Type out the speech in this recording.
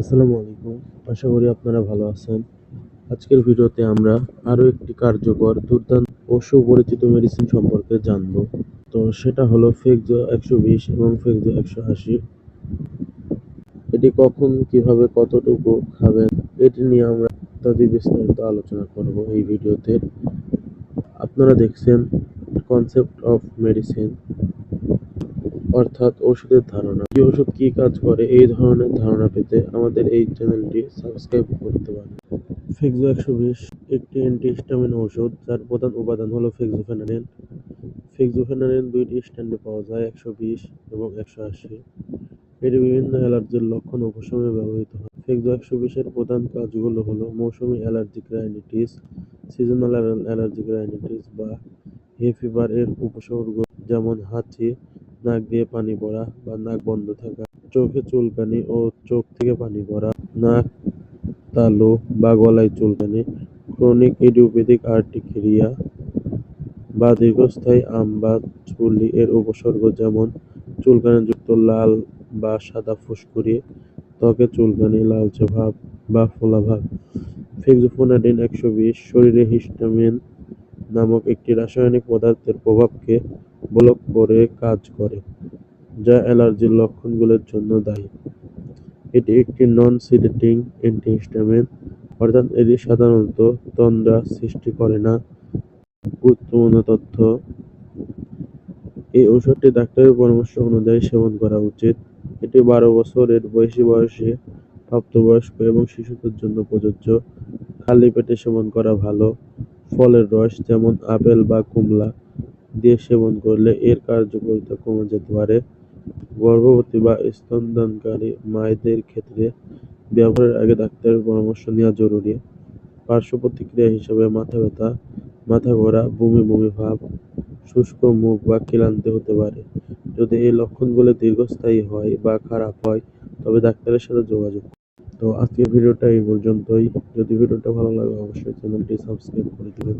আসসালামু আলাইকুম। আশা করি আপনারা ভালো আছেন। আজকের ভিডিওতে আমরা আরও একটি কার্যকর, দুর্দান্ত ও সুপরিচিত মেডিসিন সম্পর্কে জানব। তো সেটা হলো ফেকজো একশো বিশ এবং ফেকজো একশো আশি। এটি কখন, কীভাবে, কতটুকু খাবেন, এটি নিয়ে আমরা ইত্যাদি বিস্তারিত আলোচনা করব এই ভিডিওতে। আপনারা দেখছেন কনসেপ্ট অফ মেডিসিন অর্থাৎ ওষুধের ধারণা। কি ওষুধ কি কাজ করে? এই ধরনের ধারণা পেতে আমাদের এই চ্যানেলটি সাবস্ক্রাইব করতে পারেন। ফেক্সো একশো বিশ একটি অ্যান্টিহিস্টামিন ওষুধ যার প্রধান উপাদান হলো ফেক্সোফেনারিন। ফেক্সোফেনারিন দুইটি স্ট্যান্ডে পাওয়া যায়, একশো বিশ এবং একশো আশি। এটি বিভিন্ন অ্যালার্জির লক্ষণ উপশমে ব্যবহৃত হয়। ফেক্সো একশো বিশের প্রধান কাজগুলো হলো মৌসুমি allergic rhinitis, seasonal allergic rhinitis বা হে ফিভার এর উপসর্গ, যেমন হাঁচি নাক দিয়ে পানি পড়া বা নাক বন্ধ থাকা, চোখে চুলকানি ও চোখ থেকে পানি পড়া, নাক, তালু বা গলায় চুলকানি, ক্রনিক ইডিওপ্যাথিক আর্টিকেরিয়া বা দীর্ঘস্থায়ী আম বা চুলি এর উপসর্গ যেমন চুলকানিযুক্ত লাল বা সাদা ফুসকুড়ি, ত্বকে চুলকানি, লালচে ভাব বা ফোলা ভাব। ফেক্সোফোনাডিন একশো বিশ, শরীরে হিস্টামিন নামক একটি রাসায়নিক পদার্থের প্রভাবকে ব্লক করে কাজ করে, যা অ্যালার্জির লক্ষণগুলোর জন্য দায়ী। এটি একটি নন সিডেটিং অ্যান্টিহিস্টামিন, অর্থাৎ এটি সাধারণত তন্দ্রা সৃষ্টি করে না। গুরুত্বপূর্ণ তথ্য, এই ওষুধটি ডাক্তারের পরামর্শ অনুযায়ী সেবন করা উচিত। এটি বারো বছরের বয়সী বয়সে প্রাপ্তবয়স্ক এবং শিশুদের জন্য প্রযোজ্য। খালি পেটে সেবন করা ভালো। ফলের রস যেমন আপেল বা কমলা দিয়ে সেবন করলে এর কার্যকারিতা কমে যেতে পারে গর্ভবতী বা স্তনদানকারী মায়েদের ক্ষেত্রে ব্যবহারের আগে ডাক্তারের পরামর্শ নেওয়া জরুরি পার্শ্ব প্রতিক্রিয়া হিসেবে মাথা ব্যথা, মাথা ঘোরা, বমি বমি ভাব, শুষ্ক মুখ বা ক্লান্তি হতে পারে যদি এই লক্ষণগুলো দীর্ঘস্থায়ী হয় বা খারাপ হয়, তবে ডাক্তারের সাথে যোগাযোগ। তো আজকের ভিডিওটা এই পর্যন্তই। যদি ভিডিওটা ভালো লাগে অবশ্যই চ্যানেলটি সাবস্ক্রাইব করে দিবেন।